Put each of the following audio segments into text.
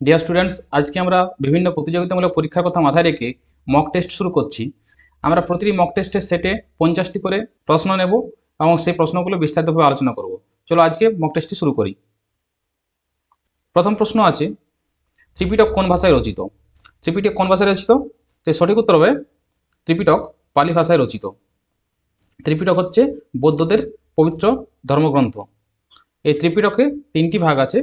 Dear students আজকে আমরা বিভিন্ন প্রতিযোগিতামূলক পরীক্ষার কথা মাথায় রেখে মক টেস্ট শুরু করছি। আমরা প্রতিটি মক টেস্টের সেটে পঞ্চাশটি করে প্রশ্ন নেব এবং সেই প্রশ্নগুলো বিস্তারিতভাবে আলোচনা করব। চলো আজকে মক টেস্টটি শুরু করি। প্রথম প্রশ্ন আছে, ত্রিপিটক কোন ভাষায় রচিত? ত্রিপিটক কোন ভাষায় রচিত? সে সঠিক উত্তর হবে ত্রিপিটক পালি ভাষায় রচিত। ত্রিপিটক হচ্ছে বৌদ্ধদের পবিত্র ধর্মগ্রন্থ। এই ত্রিপিটকে তিনটি ভাগ আছে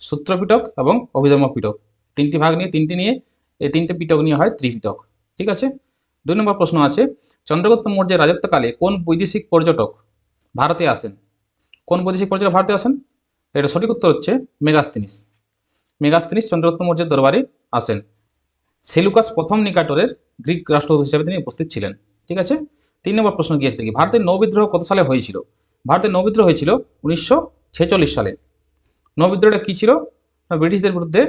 বিনয় পিটক এবং অভিধর্ম পিটক তিনটি ভাগ নিয়ে, তিনটি নিয়ে, এই তিনটে পিটক নিয়ে হয় ত্রিপিটক। ঠিক আছে? দুই নম্বর প্রশ্ন আছে, চন্দ্রগুপ্ত মৌর্যের রাজত্বকালে কোন বৈদেশিক পর্যটক ভারতে আসেন? কোন বৈদেশিক পর্যটক ভারতে আসেন? এটা সঠিক উত্তর হচ্ছে মেগাস্তিনিস মেগাস্তিনিস চন্দ্রগুপ্ত মৌর্যের দরবারে আসেন। সেলুকাস প্রথম নিকাটরের গ্রিক রাষ্ট্রদূত হিসেবে তিনি উপস্থিত ছিলেন। ঠিক আছে? তিন নম্বর প্রশ্ন গিয়েছে দেখি, ভারতের নৌবিদ্রোহ কত সালে হয়েছিল? ভারতের নৌবিদ্রোহ হয়েছিল উনিশশো ছেচল্লিশ সালে। নৌবিদ্রোহটা কী ছিল? ব্রিটিশদের বিরুদ্ধে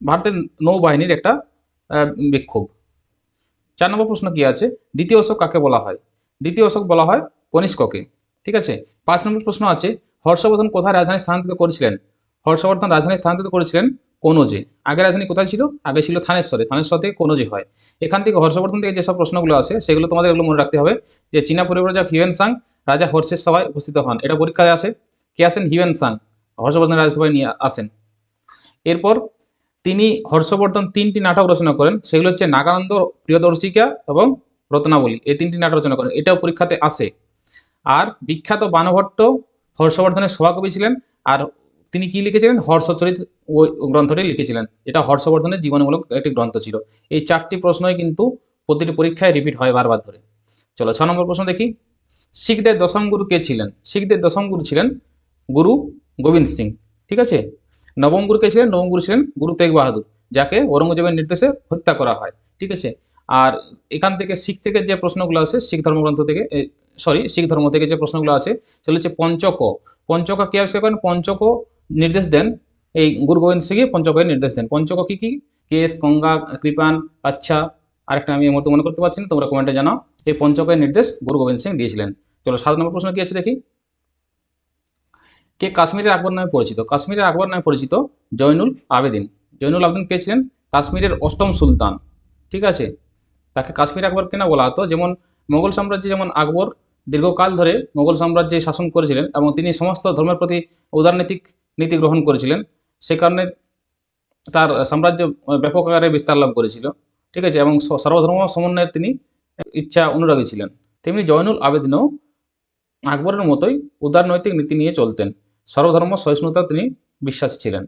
ভারতের নৌবাহিনীর একটা বিক্ষোভ। চার নম্বর প্রশ্ন কি আছে? দ্বিতীয় অশোক কাকে বলা হয়? দ্বিতীয় অশোক বলা হয় কনিষ্ককে। ঠিক আছে? পাঁচ নম্বর প্রশ্ন আছে, হর্ষবর্ধন কোথায় রাজধানী স্থানান্তরিত করেছিলেন? হর্ষবর্ধন রাজধানী স্থানান্তরিত করেছিলেন কনৌজে। আগে রাজধানী কোথায় ছিল? আগে ছিল থানেশ্বরে। থানেশ্বর থেকে কনৌজে হয়। এখান থেকে হর্ষবর্ধন থেকে যেসব প্রশ্নগুলো আছে, সেগুলো তোমাদের এগুলো মনে রাখতে হবে যে চীনা পরিব্রাজক হিউয়েন সাং রাজা হর্ষের সভায় উপস্থিত হন। এটা পরীক্ষায় আসে। কে আসেন হিউয়েন সাং হর্ষবর্ধন রাজসভায় নিয়ে আসেন। এরপর তিনি হর্ষবর্ধন তিনটি নাটক রচনা করেন, সেগুলো হচ্ছে নাগানন্দ, প্রিয়দর্শিকা এবং রত্নাবলী। এই তিনটি নাটক রচনা করেন। এটাও পরীক্ষাতে আসে। আর বিখ্যাত বানভট্ট হর্ষবর্ধনের সভাকবি ছিলেন আর তিনি কি লিখেছিলেন? হর্ষচরিত ওই গ্রন্থটি লিখেছিলেন। এটা হর্ষবর্ধনের জীবনমূলক একটি গ্রন্থ ছিল। এই চারটি প্রশ্নই কিন্তু প্রতিটি পরীক্ষায় রিপিট হয় বারবার ধরে। চলো ছ নম্বর প্রশ্ন দেখি। শিখদের দশম গুরু কে ছিলেন? শিখদের দশম গুরু ছিলেন গুরু গোবিন্দ সিং, ঠিক আছে? নবম গুরু কে ছিলেন? নবম গুরু ছিলেন গুরু তেগ বাহাদুর, যাকে ঔরঙ্গজেবের নির্দেশে হত্যা করা হয়, ঠিক আছে? আর এখান থেকে শিখ থেকে যে প্রশ্নগুলো আছে শিখ ধর্মগ্রন্থ থেকে সরি শিখ ধর্ম থেকে যে প্রশ্নগুলো আছে সেগুলো হচ্ছে পঞ্চক। পঞ্চক কে আবিষ্কার করেন? পঞ্চক নির্দেশ দেন, এই গুরু গোবিন্দ সিংই পঞ্চকের নির্দেশ দেন। পঞ্চক কি কি? কেস গঙ্গা, কৃপান আচ্ছা আরেকটা আমি এই মুহূর্তে মনে করতে পারছি না, তোমরা কমেন্টে জানাও। এই পঞ্চকের নির্দেশ গুরু গোবিন্দ সিং দিয়েছিলেন। চলো সাত নম্বর প্রশ্ন কি আছে দেখি? কে কাশ্মীরের আকবর নামে পরিচিত? কাশ্মীরের আকবর নামে পরিচিত জয়নুল আবেদিন। জয়নুল আবেদিন কে ছিলেন? কাশ্মীরের অষ্টম সুলতান। ঠিক আছে? তাকে কাশ্মীর আকবর কেনা বলা হতো। যেমন মোগল সাম্রাজ্যে যেমন আকবর দীর্ঘকাল ধরে মোগল সাম্রাজ্যে শাসন করেছিলেন এবং তিনি সমস্ত ধর্মের প্রতি উদারনৈতিক নীতি গ্রহণ করেছিলেন, সে কারণে তার সাম্রাজ্য ব্যাপক আকারে বিস্তার লাভ করেছিল। ঠিক আছে? এবং সর্বধর্ম সমন্বয়ের তিনি ইচ্ছা অনুরাগী ছিলেন। তেমনি জয়নুল আবেদিনও আকবরের মতোই উদারনৈতিক নীতি নিয়ে চলতেন। সর্বধর্ম সহিষ্ণুতা তিনি বিশ্বাসী ছিলেন।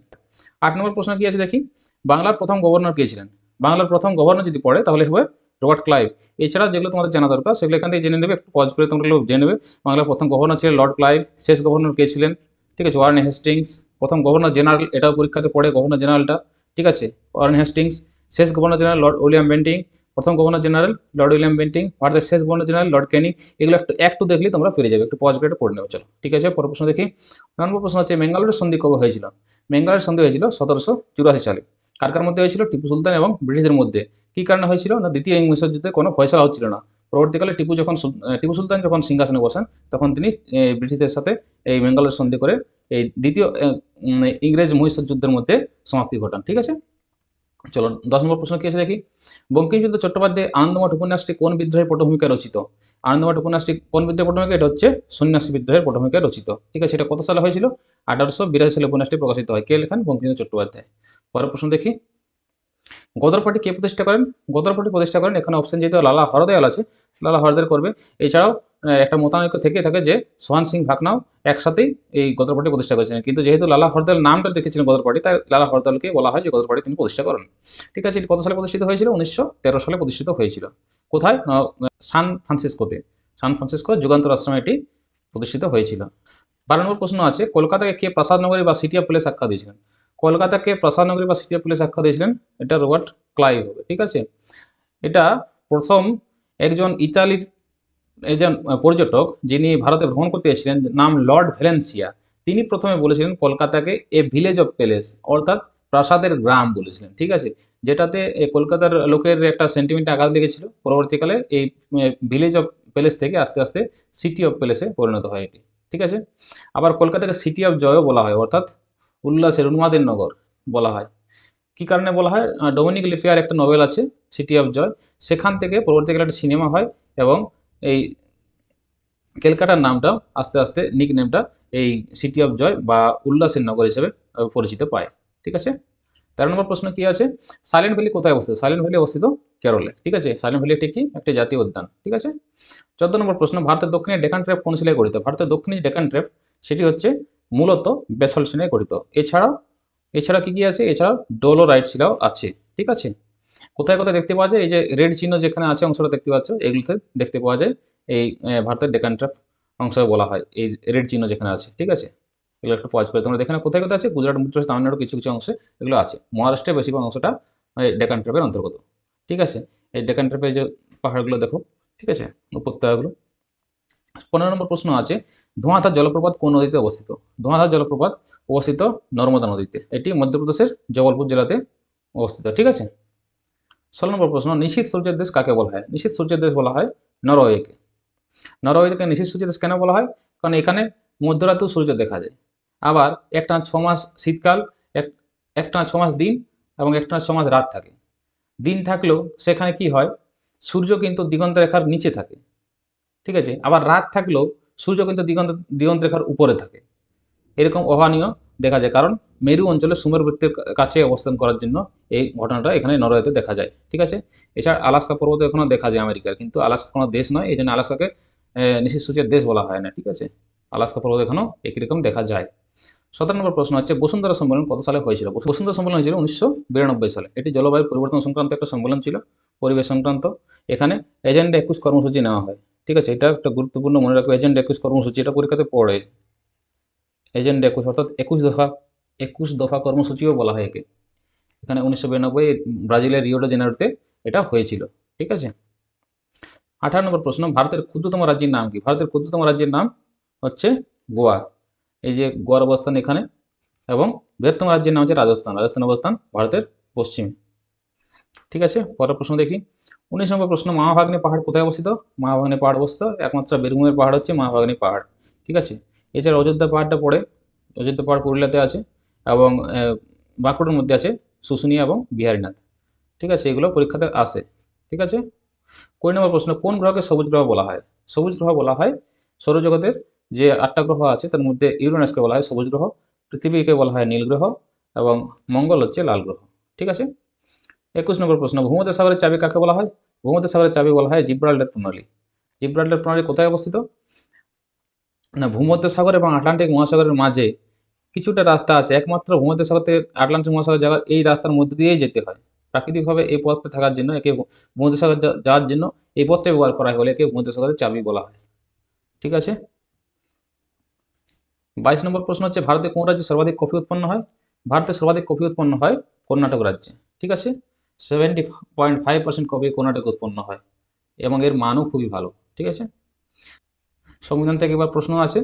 আট নম্বর প্রশ্ন কি আছে দেখি? বাংলার প্রথম গভর্নর কে ছিলেন? বাংলার প্রথম গভর্নর যদি পড়ে, তাহলে হবে রবার্ট ক্লাইভ। এছাড়া যেগুলো তোমাদের জানা দরকার, সেগুলো এখান থেকে জেনে নেবে, একটু পজ করে তোমরা জেনে নেবে। বাংলার প্রথম গভর্নর ছিলেন লর্ড ক্লাইভ, শেষ গভর্নর কে ছিলেন? ঠিক আছে, ওয়ারেন হেস্টিংস। প্রথম গভর্নর জেনারেল, এটাও পরীক্ষাতে পড়ে গভর্নর জেনারেলটা। ঠিক আছে, ওয়ারেন হেস্টিংস। শেষ governor general Lord William Bentinck. প্রথম governor general, Lord William Bentinck ভারতের শেষ গভর্নর জেনারেল, লর্ড ক্যানিং এগুলো একটু একটু দেখলে তোমরা ফিরে যাবে। একটু পজ এটা পড়ে নেবে। চলো, ঠিক আছে? পরের প্রশ্ন দেখি। নম্বর প্রশ্ন হচ্ছে মেঙ্গালোরের সন্ধি কবে হয়েছিল? মেঙ্গালোরের সন্ধি হয়েছিল সতেরোশো চুরাশি সালে। কার কার মধ্যে হয়েছিল? টিপু সুলতান এবং ব্রিটিশদের মধ্যে। কি কারণে হয়েছিল? না, দ্বিতীয় ইংলিশ যুদ্ধে কোনো ফয়সলা হচ্ছিল না। পরবর্তীকালে টিপু যখন টিপু সুলতান যখন সিংহাসনে বসেন, তখন তিনি ব্রিটিশদের সাথে এই বেঙ্গলের সন্ধি করে এই দ্বিতীয় ইংরেজ মহীশূর যুদ্ধের মধ্যে সমাপ্তি ঘটান। ঠিক আছে? চলো দশ নম্বর প্রশ্ন কি আছে দেখি? বঙ্কিমচন্দ্র চট্টোপাধ্যায় আনন্দমঠ উপন্যাসটি কোন বিদ্রোহের পটভূমিকা রচিত? আনন্দমঠ উপন্যাসটি কোন বিদ্রোহের পটভূমিকা এটা হচ্ছে সন্ন্যাসী বিদ্রোহের পটভূমিকা রচিত। ঠিক আছে, এটা কত সালে হয়েছিল? আঠারোশো বিরাশি সালে উপন্যাসটি প্রকাশিত হয়। কে লেখান? বঙ্কিমচন্দ্র চট্টোপাধ্যায়। পরের প্রশ্ন দেখি। গদর পার্টি কে প্রতিষ্ঠা করেন? গদর পার্টি প্রতিষ্ঠা করেন, এখানে অপশন যেহেতু লালা হরদয়াল আছে, লালা হরদয়াল করবে। এছাড়াও একটা মতানৈক্য থেকে থাকে যে সোহান সিং ভাকনাও একসাথেই এই গদর পার্টি প্রতিষ্ঠা করেছিলেন। কিন্তু যেহেতু লালা হরদয়াল নামটা দেখেছিলেন গদর পার্টি তাই লালা হরদলকে বলা হয় যে গদর পার্টি তিনি প্রতিষ্ঠা করেন। ঠিক আছে, এটি কত সালে প্রতিষ্ঠিত হয়েছিল? উনিশশো তেরো সালে প্রতিষ্ঠিত হয়েছিল। কোথায়? সান ফ্রান্সিসকোতে। সান ফ্রান্সিসকো যুগান্তর আশ্রমে এটি প্রতিষ্ঠিত হয়েছিল। বারো নম্বর প্রশ্ন আছে, কলকাতাকে কে প্রাসাদ নগরী বা সিটি অফ প্লেস আখ্যা দিয়েছিলেন? কলকাতাকে প্রাসাদ নগরী বা সিটি অফ প্লেস আখ্যা দিয়েছিলেন? এটা রোবার্ট ক্লাইভ হবে। ঠিক আছে? এটা প্রথম একজন ইতালির একজন পর্যটক যিনি ভারতে ভ্রমণ করতে এসেছিলেন, নাম লর্ড ভ্যালেন্সিয়া। তিনি প্রথমে বলেছিলেন কলকাতাকে এ ভিলেজ অফ প্যালেস, অর্থাৎ প্রাসাদের গ্রাম বলেছিলেন, ঠিক আছে? যেটাতে কলকাতার লোকের একটা সেন্টিমেন্ট আঘাত লেগেছিল। পরবর্তীকালে এই ভিলেজ অফ প্যালেস থেকে আস্তে আস্তে সিটি অফ প্যালেসে পরিণত হয় এটি, ঠিক আছে? আবার কলকাতাকে সিটি অফ জয়ও বলা হয়, অর্থাৎ উল্লাসের উন্মাদের নগর বলা হয়। কি কারণে বলা হয়? ডোমিনিক লিফিয়ার একটা নোবেল আছে সিটি অফ জয় সেখান থেকে পরবর্তীকালে একটা সিনেমা হয় এবং এই ক্যালকাটার নামটা আস্তে আস্তে নিক নেমটা এই সিটি অফ জয় বা উল্লাসের নগর হিসেবে পরিচিত পায়। ঠিক আছে? তেরো নম্বর প্রশ্ন কি আছে? সাইলেন্ট ভ্যালি কোথায় অবস্থিত? সাইলেন্ট ভ্যালি অবস্থিত কেরলে। ঠিক আছে? সাইলেন্ট ভ্যালি একটি কি? একটি জাতীয় উদ্যান। ঠিক আছে? চোদ্দ নম্বর প্রশ্ন, ভারতের দক্ষিণে ডেকান ট্রেপ কোন শিলায় গঠিত? ভারতের দক্ষিণে ডেকান ট্রেপ সেটি হচ্ছে মূলত বেসল শিলায় গঠিত। এছাড়াও, এছাড়া কি কি আছে? এছাড়াও ডোলোরাইট শিলাও আছে। ঠিক আছে? কোথায় কোথায় দেখতে পাওয়া যায়? এই যে রেড চিহ্ন যেখানে আছে অংশটা দেখতে পাচ্ছ এগুলোতে দেখতে পাওয়া যায়। এই ভারতের ডেকান ট্রেপ অংশ বলা হয়, এই রেড চিহ্ন যেখানে আছে, ঠিক আছে? এগুলো একটা পজ করে, তোমরা দেখে নাও কোথায় কোথায় আছে। গুজরাট মধ্যপ্রদেশ তামিলনাড়ু, কিছু কিছু অংশে এগুলো আছে। মহারাষ্ট্রের বেশিরভাগ অংশটা ডেকান ট্রেপের অন্তর্গত, ঠিক আছে? এই ডেকান ট্রেপের যে পাহাড়গুলো দেখো, ঠিক আছে? উপত্যকাগুলো। পনেরো নম্বর প্রশ্ন আছে, ধোঁয়াধার জলপ্রপাত কোন নদীতে অবস্থিত? ধোঁয়াধার জলপ্রপাত অবস্থিত নর্মদা নদীতে। এটি মধ্যপ্রদেশের জবলপুর জেলাতে অবস্থিত, ঠিক আছে? ষোলো নম্বর প্রশ্ন, নিশীত সূর্যের দেশ কাকে বলা হয়? নিশীত সূর্যের দেশ বলা হয় নরওয়েকে। নরওয়েকে নিশীত সূর্যের দেশ কেন বলা হয়? কারণ এখানে মধ্যরাতেও সূর্য দেখা যায়। আবার একটা ছ মাস শীতকাল, এক একটানা ছ মাস দিন এবং একটা ছ মাস রাত থাকে। দিন থাকলেও সেখানে কি হয়? সূর্য কিন্তু দিগন্ত রেখার নিচে থাকে। ঠিক আছে? আবার রাত থাকলেও সূর্য কিন্তু দিগন্ত দিগন্ত রেখার উপরে থাকে। এরকম অভানীয় দেখা যায়। কারণ মেরু অঞ্চলে সুমের বৃত্তের কাছে অবস্থান করার জন্য এই ঘটনাটা এখানে নরওয়েতে দেখা যায়। ঠিক আছে? এছাড়া আলাস্কা পর্বত এখনও দেখা যায় আমেরিকার, কিন্তু আলাস্কা কোনো দেশ নয়, এই জন্য আলাস্কাকে নিশীথ দেশ বলা হয় না। ঠিক আছে? আলাস্কা পর্বত এখনও একই রকম দেখা যায়। সতেরো নম্বর প্রশ্ন হচ্ছে, বসুন্ধরা সম্মেলন কত সালে হয়েছিল? বসুন্ধরা সম্মেলন হয়েছিল উনিশশো বিরানব্বই সালে। এটি জলবায়ু পরিবর্তন সংক্রান্ত একটা সম্মেলন ছিল, পরিবেশ সংক্রান্ত। এখানে এজেন্ডা একুশ কর্মসূচি নেওয়া হয়। ঠিক আছে? এটা একটা গুরুত্বপূর্ণ মনে রাখবে, এজেন্ডা একুশ কর্মসূচি, এটা পরীক্ষাতে পড়ে। এজেন্ডা একুশ, অর্থাৎ একুশ দফা একুশ দফা কর্মসূচিও বলা হয় একে। এখানে উনিশশো বিরানব্বই ব্রাজিলের রিওডো জেনারোতে এটা হয়েছিল, ঠিক আছে? আঠারো নম্বর প্রশ্ন, ভারতের ক্ষুদ্রতম রাজ্যের নাম কি? ভারতের ক্ষুদ্রতম রাজ্যের নাম হচ্ছে গোয়া। এই যে গোয়ার অবস্থান এখানে, এবং বৃহত্তম রাজ্যের নাম হচ্ছে রাজস্থান। রাজস্থান অবস্থান ভারতের পশ্চিমে, ঠিক আছে? পরের প্রশ্ন দেখি। উনিশ নম্বর প্রশ্ন, মহাভাগ্নে পাহাড় কোথায় অবস্থিত? মহাভাগ্নে পাহাড় অবস্থিত, একমাত্র বীরভূমের পাহাড় হচ্ছে মহাভাগ্নে পাহাড়, ঠিক আছে? এছাড়া অযোধ্যা পাহাড়টা পড়ে, অযোধ্যা পাহাড় পুরুলিয়াতে আছে এবং বাঁকুড়ার মধ্যে আছে শুশুনিয়া এবং বিহারীনাথ। ঠিক আছে, এগুলো পরীক্ষাতে আসে। ঠিক আছে? কুড়ি নম্বর প্রশ্ন, কোন গ্রহকে সবুজ গ্রহ বলা হয়? সবুজ গ্রহ বলা হয় সৌরজগতের যে আটটা গ্রহ আছে, তার মধ্যে ইউরেনাসকে বলা হয় সবুজ গ্রহ, পৃথিবীকে বলা হয় নীল গ্রহ এবং মঙ্গল হচ্ছে লাল গ্রহ। ঠিক আছে? একুশ নম্বর প্রশ্ন ভূমধ্য সাগরের চাবি কাকে বলা হয়? ভূমধ্য সাগরের চাবি বলা হয় জিব্রাল্টার প্রণালী। জিব্রাল্টার প্রণালী কোথায় অবস্থিত? না ভূমধ্য সাগর এবং আটলান্টিক মহাসাগরের মাঝে কিছুটা রাস্তা আছে। একমাত্র ভূমধ্য সাগর থেকে আটলান্টিক মহাসাগর যাওয়ার এই রাস্তার মধ্যে দিয়েই যেতে হয়। প্রাকৃতিকভাবে এই পথটা থাকার জন্য, একে ভূমধ্য সাগর যাওয়ার জন্য এই পথটা ব্যবহার করা হয় বলে একে ভূমধ্য সাগরের চাবি বলা হয়। ঠিক আছে? বাইশ নম্বর প্রশ্ন হচ্ছে, ভারতে কোন রাজ্যে সর্বাধিক কফি উৎপন্ন হয়? ভারতে সর্বাধিক কফি উৎপন্ন হয় কর্ণাটক রাজ্যে। ঠিক আছে? Seventy point five percent coffee কর্ণাটকে উৎপন্ন হয় এবং এর মানও খুবই ভালো। ঠিক আছে? সংবিধান থেকে এবার প্রশ্ন আছে।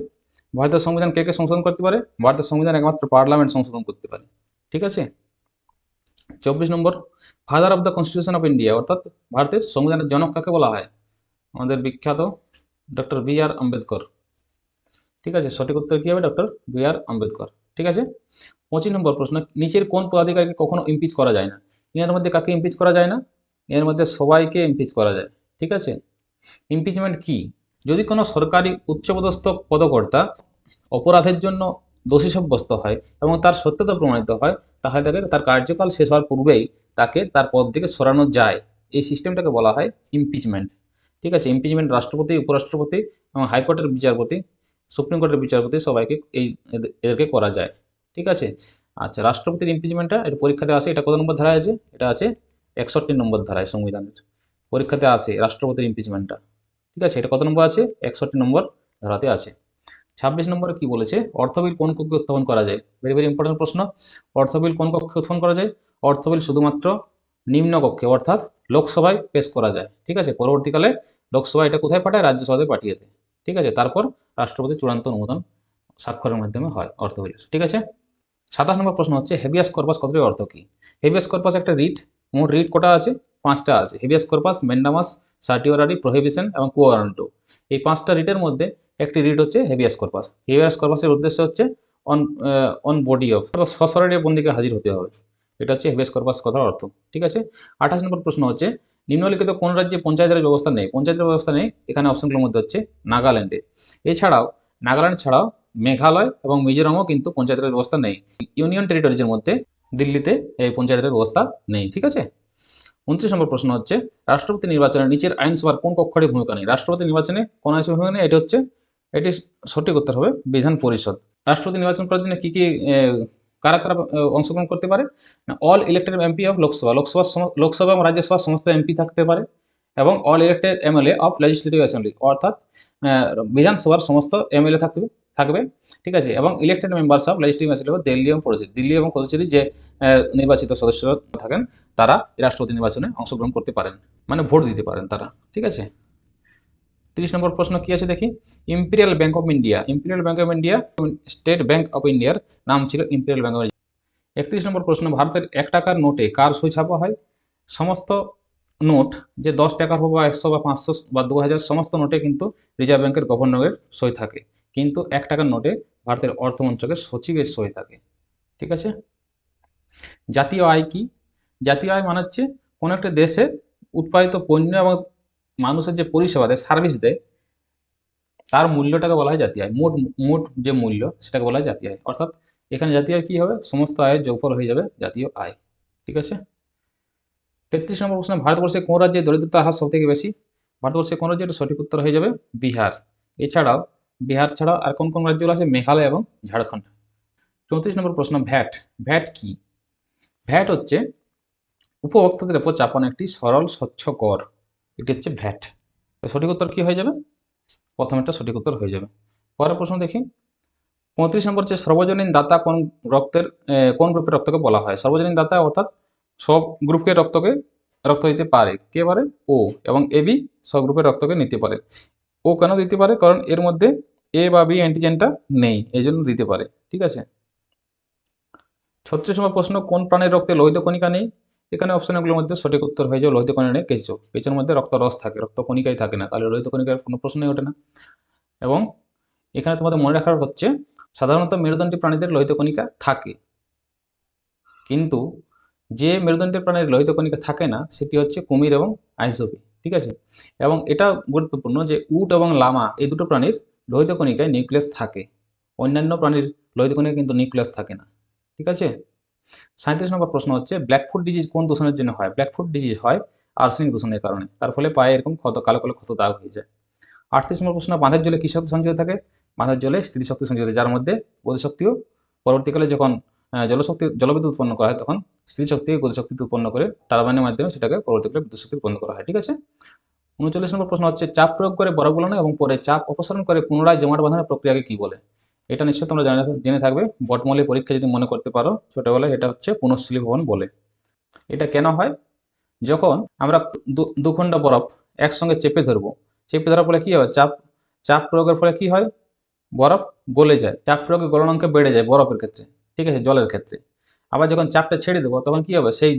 ভারতের সংবিধান কে কে সংশোধন করতে পারে? ভারতের সংবিধান একমাত্র পার্লামেন্ট সংশোধন করতে পারে। ঠিক আছে? চব্বিশ number father of the constitution of India অর্থাৎ ভারতের সংবিধানের জনক কাকে বলা হয়? আমাদের বিখ্যাত ডক্টর বি আর আম্বেদকর। ঠিক আছে? সঠিক উত্তর কী হবে ডক্টর বি আর আম্বেদকর? ঠিক আছে? পঁচিশ নম্বর প্রশ্ন, নিচের কোন পদাধিকারীকে কখনো ইমপিচ করা যায় না? এর মধ্যে কাকে ইমপিচ করা যায় না? এর মধ্যে সবাইকে ইমপিচ করা যায়। ঠিক আছে? ইমপিচমেন্ট কি? যদি কোনো সরকারি উচ্চপদস্থ পদকর্তা অপরাধের জন্য দোষী সাব্যস্ত হয় এবং তার সত্যতা প্রমাণিত হয়, তাহলে তাকে তার কার্যকাল শেষ হওয়ার পূর্বেই তাকে তার পদ থেকে সরানো যায়। এই সিস্টেমটাকে বলা হয় ইমপিচমেন্ট ঠিক আছে? ইমপিচমেন্ট রাষ্ট্রপতি, উপরাষ্ট্রপতি এবং হাইকোর্টের বিচারপতি, সুপ্রিম কোর্টের বিচারপতি সবাইকে এই এদের- এদেরকে করা যায়। ঠিক আছে? আচ্ছা রাষ্ট্রপতির ইমপিচমেন্টটা এটা পরীক্ষাতে আসে, এটা কত নম্বর ধারায় আছে? এটা আছে একষট্টি নম্বর ধারায় সংবিধানের। পরীক্ষাতে আসে রাষ্ট্রপতির ইমপিচমেন্টটা ঠিক আছে? এটা কত নম্বর আছে? একষট্টি নম্বর ধারাতে আছে। ছাব্বিশ নম্বরে কি বলেছে? অর্থবিল কোন কক্ষে উত্থাপন করা যায়? ভেরি ভেরি ইম্পর্টেন্ট প্রশ্ন। অর্থবিল কোন কক্ষে উত্থাপন করা যায়? অর্থবিল শুধুমাত্র নিম্ন কক্ষে, অর্থাৎ লোকসভায় পেশ করা যায়। ঠিক আছে? পরবর্তীকালে লোকসভা এটা কোথায় পাঠায়? রাজ্যসভাতে পাঠিয়ে দেয়। ঠিক আছে? তারপর রাষ্ট্রপতি চূড়ান্ত অনুমোদন স্বাক্ষরের মাধ্যমে হয় অর্থ বিলের। ঠিক আছে? সাতাশ নম্বর প্রশ্ন হচ্ছে হেভিয়াস কর্পাস কথাটির অর্থ কী? হেভিয়াস কর্পাস একটা রিট। মোট রিট কটা আছে? পাঁচটা আছে। Habeas corpus mandamus certiorari, prohibition এবং কোয়ারান্টো। এই পাঁচটা রিটের মধ্যে একটি রিট হচ্ছে হেভিয়াস কর্পাস। হেভিয়াস কর্পাসের উদ্দেশ্য হচ্ছে অন অন বডি অফ সশরীরে বন্দিকে হাজির হতে হবে। এটা হচ্ছে হেভিয়াস কর্পাস কথার অর্থ। ঠিক আছে? আঠাশ নম্বর প্রশ্ন হচ্ছে, নিম্নলিখিত কোন রাজ্যে পঞ্চায়েতের ব্যবস্থা নেই? পঞ্চায়েতের ব্যবস্থা নেই, এখানে অপশনগুলোর মধ্যে হচ্ছে নাগাল্যান্ডে। এছাড়াও, নাগাল্যান্ড ছাড়াও মেঘালয় এবং মিজোরামও কিন্তু পঞ্চায়েতের ব্যবস্থা নেই। ইউনিয়ন টেরিটরিজের মধ্যে দিল্লিতে এই পঞ্চায়েতের ব্যবস্থা নেই। ঠিক আছে? উনত্রিশ নম্বর প্রশ্ন হচ্ছে, রাষ্ট্রপতি নির্বাচনে নিচের আইনসভার কোন কক্ষের ভূমিকা নেই? রাষ্ট্রপতি নির্বাচনে কোন আইনসভার ভূমিকা নেই? এটি হচ্ছে, এটি সঠিক উত্তর হবে বিধান পরিষদ। রাষ্ট্রপতি নির্বাচন করার জন্য কি কি কারা কারা অংশগ্রহণ করতে পারে? All elected MP of Lok Sabha. Lok Sabha Lok Sabha এবং রাজ্যসভার সমস্ত এমপি থাকতে পারে এবং all elected MLA of legislative assembly, অর্থাৎ বিধানসভার সমস্ত এমএলএ থাকবে থাকবে, ঠিক আছে? এবং elected members of legislative assembly Delhi এবং পরিচিত দিল্লি এবং পরিচিত যে নির্বাচিত সদস্যরা থাকেন, তারা রাষ্ট্রপতি নির্বাচনে অংশগ্রহণ করতে পারেন মানে ভোট দিতে পারেন তারা, ঠিক আছে? তিরিশ নম্বর প্রশ্ন কি আছে দেখি? Imperial bank of India imperial bank of India state bank of ইন্ডিয়ার নাম ছিল ইম্পেরিয়াল ব্যাংক অফ একত্রিশ নম্বর প্রশ্ন, ভারতের এক টাকার নোটে কার সই ছাপা হয়? সমস্ত নোট যে দশ টাকার হোক বা একশো বা পাঁচশো বা দু হাজার, সমস্ত নোটে কিন্তু রিজার্ভ ব্যাংকের গভর্নরের সই থাকে। কিন্তু এক টাকার নোটে ভারতের অর্থমন্ত্রকের সচিবের সই থাকে। ঠিক আছে? জাতীয় আয় কি? জাতীয় আয় মানে হচ্ছে কোনো একটা দেশে উৎপাদিত পণ্য এবং মানুষের যে পরিষেবা দেয় সার্ভিস দেয়, তার মূল্যটাকে বলা হয় জাতীয় আয়। মোট মোট যে মূল্য, সেটাকে বলা হয় জাতীয় আয়। অর্থাৎ এখানে জাতীয় আয় কী হবে? সমস্ত আয়ের যোগফল হয়ে যাবে জাতীয় আয়। ঠিক আছে? তেত্রিশ নম্বর প্রশ্ন, ভারতবর্ষে কোন রাজ্যে দরিদ্রতা হার সব থেকে বেশি? ভারতবর্ষে কোন রাজ্যের সঠিক উত্তর হয়ে যাবে বিহার। এছাড়াও বিহার ছাড়াও আর কোন কোন রাজ্যগুলো আছে? মেঘালয় এবং ঝাড়খণ্ড। চৌত্রিশ নম্বর প্রশ্ন, ভ্যাট। ভ্যাট কি? ভ্যাট হচ্ছে উপভোক্তাদের উপর চাপানো একটি সরল স্বচ্ছ কর। এটি হচ্ছে ভ্যাট। সঠিক উত্তর কি হয়ে যাবে? প্রথমেরটা সঠিক উত্তর হয়ে যাবে। পরের প্রশ্ন দেখি। পঁয়ত্রিশ নম্বর হচ্ছে সর্বজনীন দাতা কোন রক্তের কোন গ্রুপের রক্তকে বলা হয়? সর্বজনীন দাতা অর্থাৎ সব গ্রুপকে রক্তকে, রক্ত দিতে পারে। কে পারে? ও। এবং এ বি সব গ্রুপের রক্তকে নিতে পারে। ও কেন দিতে পারে? কারণ এর মধ্যে এ বা বি অ্যান্টিজেনটা নেই এই জন্য দিতে পারে, ঠিক আছে? ছত্রিশ নম্বর প্রশ্ন, কোন প্রাণীর রক্তে লোহিত কণিকা নেই? এখানে অপশনগুলোর মধ্যে সঠিক উত্তর হয়ে যাবে, লোহিত কণিকা নেই, কেঁচো। কেঁচোর মধ্যে রক্ত রস থাকে, রক্ত কণিকাই থাকে না, তাহলে লোহিত কণিকার কোনো প্রশ্নই ওঠে না। এবং এখানে তোমাদের মনে রাখার হচ্ছে, সাধারণত মেরুদণ্ডী প্রাণীদের লোহিত কণিকা থাকে। কিন্তু যে মেরুদণ্ডী প্রাণীর লোহিত কণিকা থাকে না, সেটি হচ্ছে কুমির এবং আইসোপি ঠিক আছে? এবং এটা গুরুত্বপূর্ণ যে উট এবং লামা, এই দুটো প্রাণীর লোহিত কণিকায় নিউক্লিয়াস থাকে। অন্যান্য প্রাণীর লোহিত কণিকা কিন্তু নিউক্লিয়াস থাকে না। ঠিক আছে? সাঁত্রিশ নম্বর প্রশ্ন হচ্ছে ব্ল্যাকফুট ডিজিজ কোন দূষণের জন্য হয়? ব্ল্যাকফুট ডিজিজ হয় আর্সেনিক দূষণের কারণে। তার ফলে পায়ে এরকম ক্ষত, কালো কালো ক্ষত দাগ হয়ে যায়। আটত্রিশ নম্বর প্রশ্ন, বাঁধের জলে কী শক্তি সঞ্চিত থাকে? বাঁধের জলে স্থিতিশক্তি সঞ্চিত যার মধ্যে গতিশক্তিও পরবর্তীকালে যখন জলশক্তি, জলবিদ্যুৎ উৎপন্ন করা হয়, তখন স্থিতিশক্তি গতিশক্তি উৎপন্ন করে টারবাইনের মাধ্যমে সেটাকে পরবর্তীকালে বিদ্যুৎ শক্তি উৎপন্ন করা হয়। ঠিক আছে? উনচল্লিশ নম্বর প্রশ্ন হচ্ছে, চাপ প্রয়োগ করে বরফ গলানো এবং পরে চাপ অপসারণ করে পুনরায় জমাট বাঁধানোর প্রক্রিয়াকে কি বলে? এটা নিশ্চয়ই তোমরা জানে জেনে থাকবে। বটমূল্যে পরীক্ষা যদি মনে করতে পারো ছোটবেলায়, এটা হচ্ছে পুনঃস্থলী ভবন বলে। এটা কেন হয়? যখন আমরা দুখণ্ড বরফ একসঙ্গে চেপে ধরবো, চেপে ধরার ফলে কি হয় চাপ চাপ প্রয়োগের ফলে কি হয়? বরফ গলে যায়। চাপ প্রয়োগে গলনাঙ্ক বেড়ে যায় বরফের ক্ষেত্রে, ঠিক আছে? জলের ক্ষেত্রে। আবার যখন চাপটা ছেড়ে দেবো, তখন কি হবে? সেই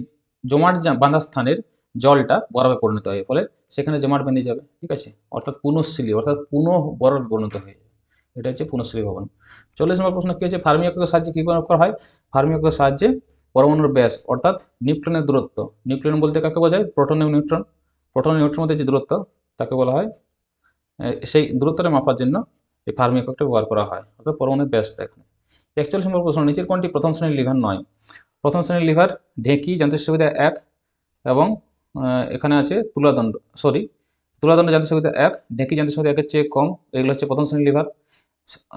জমাট বাঁধা স্থানের জলটা বরফে পরিণত হয়, ফলে সেখানে জমাট বেঁধে যাবে, ঠিক আছে? অর্থাৎ পুনঃশীলী, অর্থাৎ পুনঃ বরফে পরিণত হয়ে যাবে। এটা হচ্ছে পুনঃশীলী ভবন। চল্লিশ নম্বর প্রশ্ন কি হচ্ছে? ফার্মিয়কের সাহায্যে কী করা হয়? ফার্মিয়কের সাহায্যে পরমাণুর ব্যাস, অর্থাৎ নিউক্লিয়নের দূরত্ব। নিউক্লিয়ন বলতে কাকে বোঝায়? প্রোটন এবং নিউট্রন। প্রোটন এবং নিউট্রনের মধ্যে যে দূরত্ব, তাকে বলা হয় সেই দূরত্বটা মাপার জন্য এই ফার্মিয়কটা ব্যবহার করা হয়, অর্থাৎ পরমাণুর ব্যাসটা এখানে। একচল্লিশ নম্বর প্রশ্ন, নিচের কোনটি প্রথম শ্রেণির লিভার নয়? প্রথম শ্রেণির লিভার ঢেঁকি যান্ত্রিক সুবিধা এক এবং এখানে আছে তুলাদণ্ড সরি তুলাদণ্ড যান্ত্রিক সুবিধা এক, ঢেঁকি যান্ত্রিক সুবিধা একের চেয়ে কম, এগুলো হচ্ছে প্রথম শ্রেণির লিভার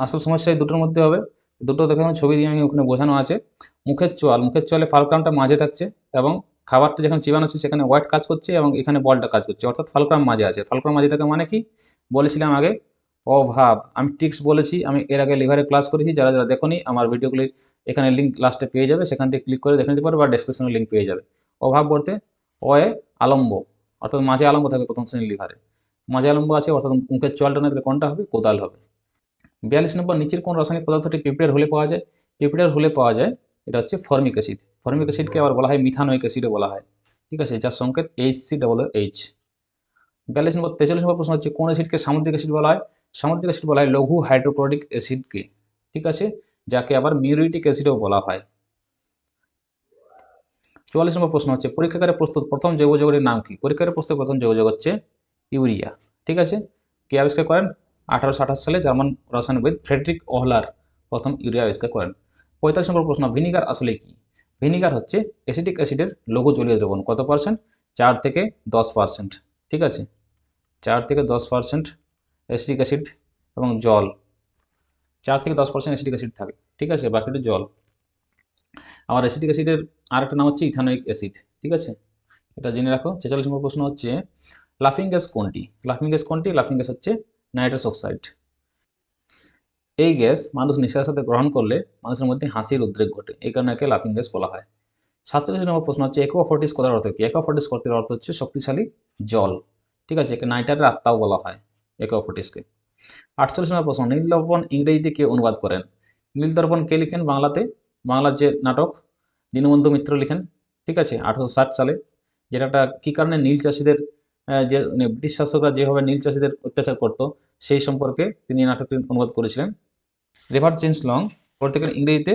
আসল সমস্যা এই দুটোর মধ্যে হবে, দুটো দেখে ছবি দিয়ে আমি ওখানে বোঝানো আছে। মুখের চোয়াল, মুখের চোয়ালে ফালক্রামটা মাঝে থাকছে এবং খাবারটা যেখানে চিবানো হচ্ছে সেখানে হোয়াইট কাজ করছে এবং এখানে বলটা কাজ করছে, অর্থাৎ ফালক্রাম মাঝে আছে। ফালক্রাম মাঝে থাকে মানে কি? বলেছিলাম আগে, অভাব। আমি টিক্স বলেছি, আমি এর আগে লিভারে ক্লাস করেছি, যারা যারা দেখোনি, আমার ভিডিওগুলি এখানে লিঙ্ক লাস্টে পেয়ে যাবে, সেখান থেকে ক্লিক করে দেখে নিতে পারো বা ডেসক্রিপশনে লিঙ্ক পেয়ে যাবে। অভাব বলতে অয়ে আলম্ব, অর্থাৎ মাঝে আলম্ব থাকে প্রথম শ্রেণির লিভারে। মাঝে আলম্ব আছে, অর্থাৎ মুখের চোয়ালটা না কোনটা হবে? কোদাল হবে। বিয়াল্লিশ নম্বর, নিচের কোন রাসায়নিক পদার্থটি পিঁপড়ের হলে পাওয়া যায়? পিঁপড়ের হলে পাওয়া যায়, এটা হচ্ছে ফর্মিক অ্যাসিড। ফর্মিক অ্যাসিডকে আবার বলা হয় মিথানোইক অ্যাসিডও বলা হয়। ঠিক আছে, যার সংকেত এইচ সি ডবল এইচ বিয়াল্লিশ নম্বর তেতাল্লিশ নম্বর প্রশ্ন হচ্ছে, কোন অ্যাসিডকে সামুদ্রিক অ্যাসিড বলা হয়? সামুদ্রিক অ্যাসিড বলা হয় লঘু হাইড্রোক্লোরিক অ্যাসিডকে। ঠিক আছে, যাকে আবার মিউরিটিক অ্যাসিডও বলা হয়। চুয়াল্লিশ নম্বর প্রশ্ন হচ্ছে, পরীক্ষাগারে প্রস্তুত প্রথম জৈব যৌগের নাম কি? পরীক্ষাগারে প্রস্তুত প্রথম জৈব যৌগ হচ্ছে ইউরিয়া। ঠিক আছে? কে আবিষ্কার করেন? আঠারোশো আঠাশ সালে জার্মান রসায়নবিদ ফ্রেডরিক ওহলার প্রথম ইউরিয়া আবিষ্কার করেন। পঁয়তাল্লিশ নম্বর প্রশ্ন, ভিনিগার আসলে কি? ভিনিগার হচ্ছে অ্যাসিডিক অ্যাসিডের লঘু জলীয় দ্রবণ। কত পার্সেন্ট? চার থেকে দশ পার্সেন্ট। ঠিক আছে? চার থেকে দশ পার্সেন্ট অ্যাসিডিক অ্যাসিড এবং জল। চার থেকে দশ পার্সেন্ট অ্যাসিডিক অ্যাসিড থাকে। ঠিক আছে? বাকিটা জল। আবার অ্যাসিডিক অ্যাসিডের আরেকটা নাম হচ্ছে ইথানোয়িক অ্যাসিড ঠিক আছে? এটা জেনে রাখো। ছেচল্লিশ নম্বর প্রশ্ন হচ্ছে লাফিং গ্যাস কোনটি? লাফিং গ্যাস কোনটি? লাফিং গ্যাস হচ্ছে নাইট্রাস অক্সাইড এই গ্যাস মানুষ নিঃশ্বাসের সাথে গ্রহণ করলে মানুষের মধ্যে হাসির উদ্রেক ঘটে। এই কারণে একে লাফিং গ্যাস বলা হয়। সাতচল্লিশ নম্বর প্রশ্ন হচ্ছে একোফর্টিস কথার অর্থ কি? একোফর্টিস কথার অর্থ হচ্ছে শক্তিশালী জল। ঠিক আছে, একে নাইটারের আত্মাও বলা হয় একোফর্টিসকে আটচল্লিশ নম্বর প্রশ্ন, নীল দর্পণ ইংরেজিতে কে অনুবাদ করেন? নীল দর্পণ কে লিখেন বাংলাতে? বাংলার যে নাটক দীনবন্ধু মিত্র লিখেন ঠিক আছে আঠারোশো ষাট সালে যেটা কী কারণে নীল চাষিদের যে মানে ব্রিটিশ শাসকরা যেভাবে নীল চাষিদের অত্যাচার করতো সেই সম্পর্কে তিনি নাটকটি অনুবাদ করেছিলেন। রেভার চেঞ্জ লং প্রত্যেকের ইংরেজিতে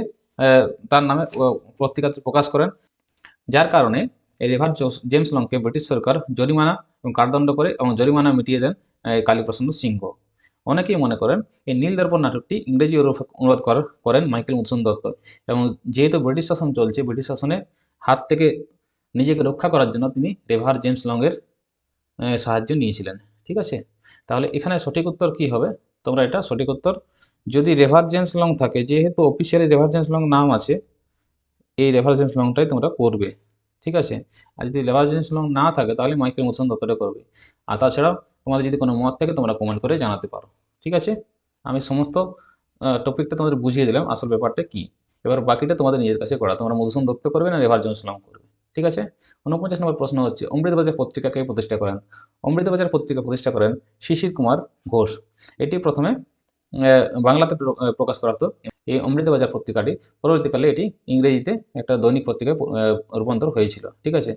তার নামে আহ, পত্রিকাতে প্রকাশ করেন। যার কারণে এই রেভার জেমস লংকে ব্রিটিশ সরকার জরিমানা এবং কারাদণ্ড করে এবং জরিমানা মিটিয়ে দেন কালীপ্রসন্ন সিংহ। অনেকেই মনে করেন এই নীল দর্পণ নাটকটি ইংরেজি অনুবাদ- করেন মাইকেল মধুসূদন দত্ত। এবং যেহেতু ব্রিটিশ শাসন চলছে, ব্রিটিশ শাসনের হাত থেকে নিজেকে রক্ষা করার জন্য তিনি রেভার জেমস লংয়ের সাহায্য নিয়েছিলেন। ঠিক আছে? তাহলে এখানে সঠিক উত্তর কি হবে? তোমরা এটা সঠিক উত্তর। যদি রেভার জেমস লং থাকে, যেহেতু অফিসিয়ালি রেভার জেমস লং নাম আছে, এই রেভার জেমস লংটাই তোমরা করবে। ঠিক আছে? আর যদি রেভার জেমস লং না থাকে, তাহলে মাইকেল মধুসূদন দত্তটা করবে। আর তাছাড়াও তোমাদের যদি কোনো মত থাকে, তোমরা কমেন্ট করে জানাতে পারো। ঠিক আছে? আমি সমস্ত টপিকটা তোমাদের বুঝিয়ে দিলাম, আসল ব্যাপারটা কি। এবার বাকিটা তোমাদের নিজের কাছে করা। তোমরা মধুসূদন দত্ত করবে না, রেভার জেমস লং করবে। ঠিক আছে? উনপঞ্চাশ নম্বর প্রশ্ন হচ্ছে, অমৃতবাজার পত্রিকাকে প্রতিষ্ঠা করেন। অমৃতবাজার পত্রিকা প্রতিষ্ঠা করেন শিশির কুমার ঘোষ। এটি প্রথমে বাংলাতে প্রকাশ করা হতো। এই অমৃতবাজার পত্রিকাটি পরবর্তীকালে এটি ইংরেজিতে একটা দৈনিক পত্রিকায় রূপান্তর হয়েছিল। ঠিক আছে?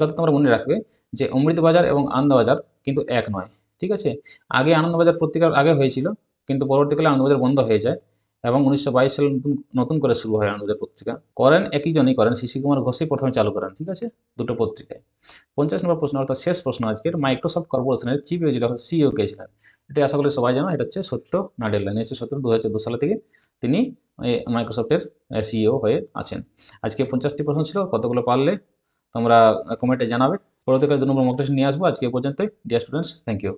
কথা তোমরা মনে রাখবে যে অমৃতবাজার এবং আনন্দবাজার কিন্তু এক নয়, ঠিক আছে? আগে আনন্দবাজার পত্রিকার আগে হয়েছিল, কিন্তু পরবর্তীকালে আনন্দবাজার বন্ধ হয়ে যায় এবং উনিশশো বাইশ সালে নতুন নতুন করে শুরু হয় আনন্দবাজার পত্রিকা। করেন একই জনই করেন, শিশি কুমার ঘোষই প্রথমে চালু করেন, ঠিক আছে? দুটো পত্রিকায়। পঞ্চাশ নম্বর প্রশ্ন, অর্থাৎ শেষ প্রশ্ন আজকের মাইক্রোসফট কর্পোরেশনের চিফ এক্সিকিউটিভ সিইও কে ছিলেন। এটা আশা করি সবাই জানো, এটা হচ্ছে সত্য নাডেল্লা হচ্ছে সত্য। দু হাজার চোদ্দ সালে থেকে তিনি মাইক্রোসফটের সিইও হয়ে আছেন। আজকে পঞ্চাশটি প্রশ্ন ছিল, কতগুলো পারলে তোমরা কমেন্টে জানাবে। পরবর্তীকালে দু নম্বর মক টেস্ট নিয়ে আসব। আজকে পর্যন্ত পর্যন্তই। Dear students thank you